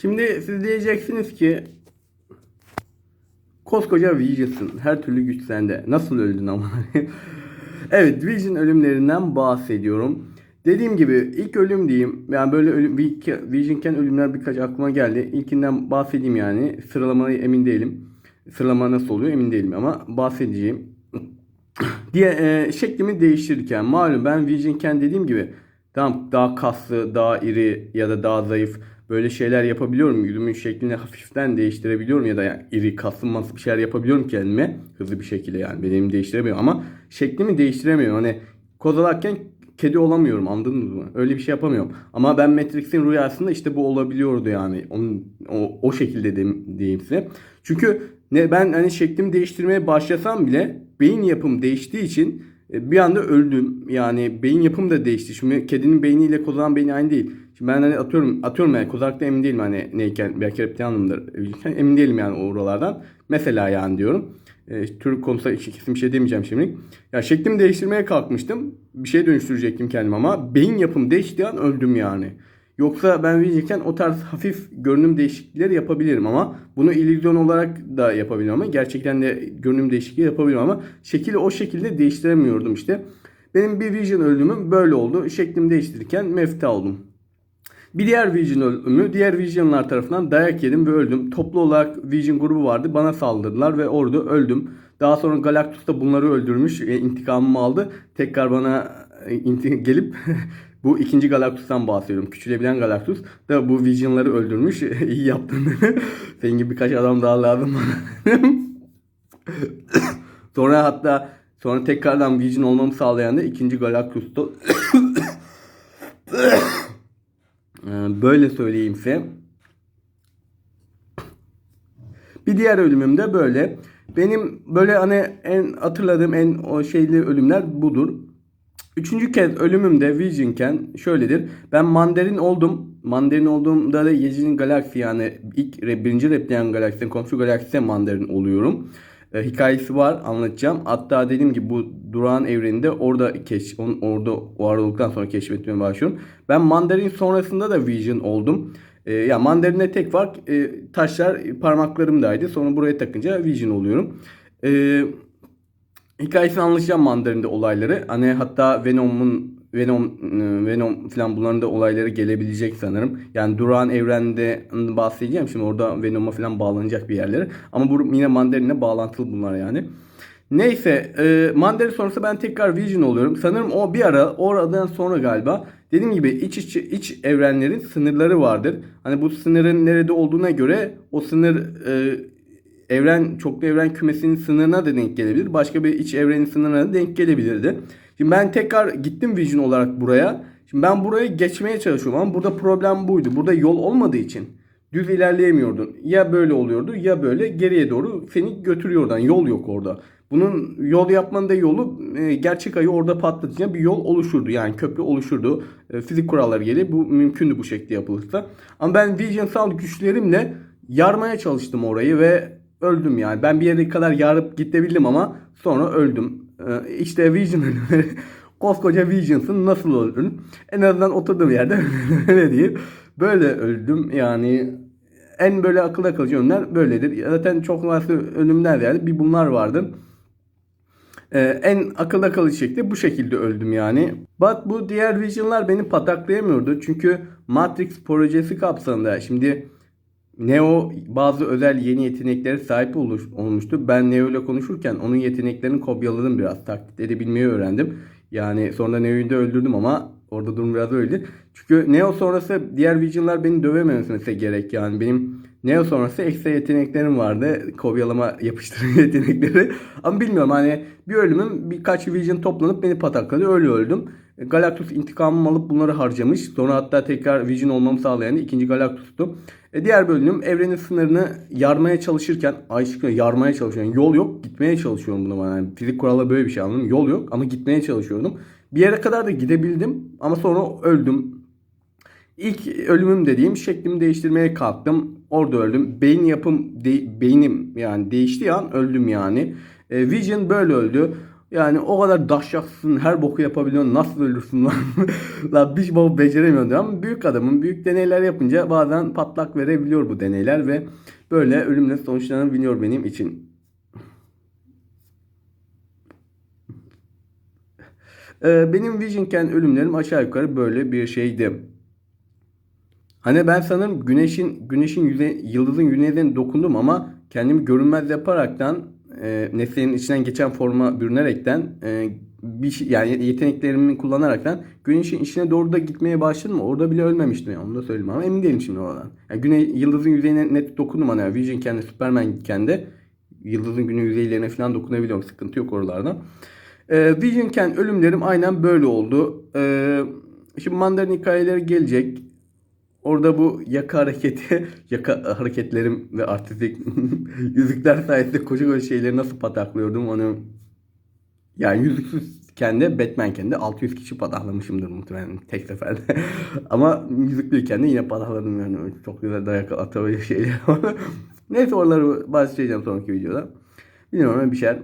Şimdi siz diyeceksiniz ki koskoca Vision'sın. Her türlü güç sende. Nasıl öldün ama? evet Vision ölümlerinden bahsediyorum. Dediğim gibi ilk ölüm diyeyim. Yani böyle ölüm, Vision'ken ölümler birkaç aklıma geldi. İlkinden bahsedeyim yani. Sıralamayı emin değilim. Sıralama nasıl oluyor emin değilim ama bahsedeceğim. diye e, şeklimi değiştirirken malum ben Vision'ken dediğim gibi tamam daha kaslı, daha iri ya da daha zayıf böyle şeyler yapabiliyorum. Yüzümün şeklini hafiften değiştirebiliyorum ya da yani iri kaslı maslı bir şeyler yapabiliyorum kendime hızlı bir şekilde yani bedenimi değiştiremiyorum ama şeklimi değiştiremiyorum. Hani kozalarken kedi olamıyorum anladınız mı? Öyle bir şey yapamıyorum. Ama ben Matrix'in rüyasında işte bu olabiliyordu yani. Onun, o, o şekilde de, diyeyim size. Çünkü ne ben hani şeklimi değiştirmeye başlasam bile beyin yapım değiştiği için bir anda öldüm. Yani beyin yapım da değişti. Şimdi kedinin beyniyle kozağın beyni aynı değil. Şimdi ben hani atıyorum atıyorum yani kozakta emin değilim hani neyken belki reptilianımdır. Emin değilim yani oralardan. Mesela yani diyorum. E, Türk konusunda kesin bir şey demeyeceğim şimdi. Ya şeklimi değiştirmeye kalkmıştım. Bir şey dönüştürecektim kendim ama beyin yapım değiştiği an öldüm yani. Yoksa ben videoyken o tarz hafif görünüm değişiklikleri yapabilirim ama bunu illüzyon olarak da yapabilirim ama gerçekten de görünüm değişikliği yapabilirim ama şekili o şekilde değiştiremiyordum işte. Benim bir Vision ölümüm böyle oldu. Şeklimi değiştirirken mefta oldum. Bir diğer Vision ölümü diğer Vision'lar tarafından dayak yedim ve öldüm. Toplu olarak Vision grubu vardı. Bana saldırdılar ve orada öldüm. Daha sonra Galactus da bunları öldürmüş. E, intikamımı aldı. Tekrar bana e, gelip bu ikinci Galactus'tan bahsediyorum. Küçülebilen Galactus da bu Vision'ları öldürmüş. İyi yaptın. Senin gibi birkaç adam daha lazım sonra hatta sonra tekrardan Vision olmamı sağlayan da ikinci Galactus'tu. Ee, Böyle söyleyeyim size. Bir diğer ölümüm de böyle. Benim böyle hani en hatırladığım en o şeyli ölümler budur. Üçüncü kez ölümümde Vision'ken şöyledir. Ben Mandarin oldum. Mandarin olduğumda da 7. galaksi yani ilk birinci Reptilian galaksinin komşu galaksisine Mandarin oluyorum. E, hikayesi var anlatacağım. Hatta dediğim gibi bu durağan evreninde orada keş, on, orada var olduktan sonra keşfetmeye başlıyorum. Ben Mandarin sonrasında da Vision oldum. E, ya Mandarin'e tek fark e, taşlar parmaklarımdaydı. Sonra buraya takınca Vision oluyorum. E, hikayesini anlatacağım Mandarin'de olayları. Hani hatta Venom'un Venom e, Venom falan bunların da olayları gelebilecek sanırım. Yani durağan evrende bahsedeceğim. Şimdi orada Venom'a falan bağlanacak bir yerlere. Ama bu yine Mandarin'le bağlantılı bunlar yani. Neyse e, Mandarin sonrası ben tekrar Vision oluyorum. Sanırım o bir ara oradan sonra galiba dediğim gibi iç iç iç evrenlerin sınırları vardır. Hani bu sınırın nerede olduğuna göre o sınır e, evren çoklu evren kümesinin sınırına da denk gelebilir. Başka bir iç evrenin sınırına da denk gelebilirdi. Şimdi ben tekrar gittim Vision olarak buraya. Şimdi ben buraya geçmeye çalışıyorum ama burada problem buydu. Burada yol olmadığı için düz ilerleyemiyordun. Ya böyle oluyordu ya böyle geriye doğru seni götürüyor oradan. Yol yok orada. Bunun yol yapmanın da yolu e, gerçek ayı orada patlatınca bir yol oluşurdu. Yani köprü oluşurdu. E, fizik kuralları gereği bu mümkündü bu şekilde yapılırsa. Ama ben vizyonsal güçlerimle yarmaya çalıştım orayı ve öldüm yani. Ben bir yere kadar yarıp gidebildim ama sonra öldüm. E, işte Vision ölümleri. Koskoca Visions'ın nasıl öldün? En azından oturduğum yerde öyle diyeyim. Böyle öldüm yani en böyle akılda kalıcı ölümler böyledir. Zaten çok farklı ölümler yani bir bunlar vardı. Ee, en akılda kalıcı şekilde bu şekilde öldüm yani. But bu diğer Vision'lar beni pataklayamıyordu. Çünkü Matrix projesi kapsamında şimdi Neo bazı özel yeni yeteneklere sahip olmuştu. Ben Neo ile konuşurken onun yeteneklerini kopyaladım biraz. Taklit edebilmeyi öğrendim. Yani sonra Neo'yu da öldürdüm ama orada durum biraz öyle. Çünkü Neo sonrası diğer Vision'lar beni dövememesi gerek yani. Benim Neo sonrası ekstra yeteneklerim vardı. Kopyalama yapıştırma yetenekleri. Ama bilmiyorum hani bir ölümüm birkaç Vision toplanıp beni patakladı. Öyle öldüm. Galactus intikamımı alıp bunları harcamış. Sonra hatta tekrar Vision olmamı sağlayan ikinci Galactus'tu. E diğer bölüm evrenin sınırını yarmaya çalışırken aşkına yarmaya çalışıyorum. Yol yok gitmeye çalışıyorum buna bana. Yani fizik kuralları böyle bir şey anladın mı? Yol yok ama gitmeye çalışıyordum. Bir yere kadar da gidebildim ama sonra öldüm. İlk ölümüm dediğim şeklimi değiştirmeye kalktım. Orada öldüm. Beyin yapım de- beynim yani değiştiği an öldüm yani. E, Vision böyle öldü. Yani o kadar daşyaksın, her boku yapabiliyorsun, nasıl ölürsün lan? lan bir baba beceremiyorsun diyor. ama büyük adamın büyük deneyler yapınca bazen patlak verebiliyor bu deneyler ve böyle ölümle sonuçlanabiliyor benim için. Ee, benim Visionken ölümlerim aşağı yukarı böyle bir şeydi. Hani ben sanırım güneşin güneşin yüze, yıldızın yüzeyine dokundum ama kendimi görünmez yaparaktan e, nesnenin içinden geçen forma bürünerekten e, bir şey, yani yeteneklerimi kullanaraktan güneşin içine doğru da gitmeye başladım. Orada bile ölmemiştim yani onu da söyleyeyim ama emin değilim şimdi oradan. Yani güne, yıldızın yüzeyine net dokundum hani Vision kendi Superman kendi yıldızın güney yüzeylerine falan dokunabiliyorum. Sıkıntı yok oralarda. E, Visionken ölümlerim aynen böyle oldu. E, şimdi Mandarin hikayeleri gelecek. Orada bu yaka hareketi, yaka hareketlerim ve artistik yüzükler sayesinde koca koca şeyleri nasıl pataklıyordum onu yani yüzüksüzken de Batman'ken de 600 kişi pataklamışımdır muhtemelen tek seferde. Ama yüzüklüyken de yine patakladım yani. Çok güzel dayak atabilir şeyler. Neyse oraları bahsedeceğim sonraki videoda. Bilmiyorum bir şeyler.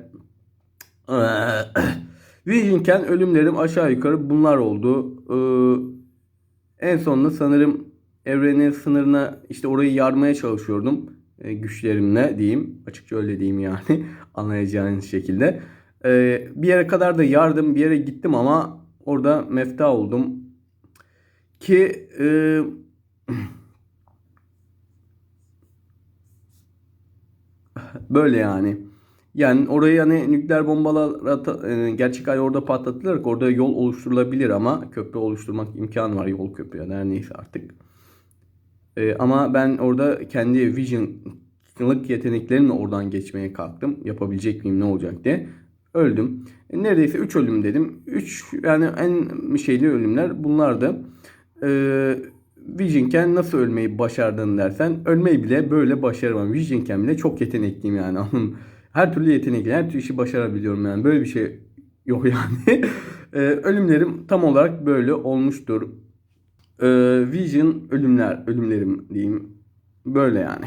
Vision'ken ölümlerim aşağı yukarı bunlar oldu. Ee, en sonunda sanırım evrenin sınırına işte orayı yarmaya çalışıyordum. E, güçlerimle diyeyim. Açıkça öyle diyeyim yani. Anlayacağınız şekilde. E, bir yere kadar da yardım bir yere gittim ama orada mefta oldum. Ki e, böyle yani. Yani orayı hani nükleer bombalar e, gerçek ay orada patlatılarak orada yol oluşturulabilir ama köprü oluşturmak imkanı var yol köprü ya her neyse artık. E, ama ben orada kendi vision'lık yeteneklerimle oradan geçmeye kalktım. Yapabilecek miyim ne olacak diye. Öldüm. E, neredeyse 3 ölüm dedim. 3 yani en şeyli ölümler bunlardı. E, Visionken nasıl ölmeyi başardın dersen ölmeyi bile böyle başaramam. Visionken bile çok yetenekliyim yani. Her türlü yetenekli, her türlü işi başarabiliyorum yani. Böyle bir şey yok yani. Ee, ölümlerim tam olarak böyle olmuştur. Ee, Vision ölümler, ölümlerim diyeyim. Böyle yani.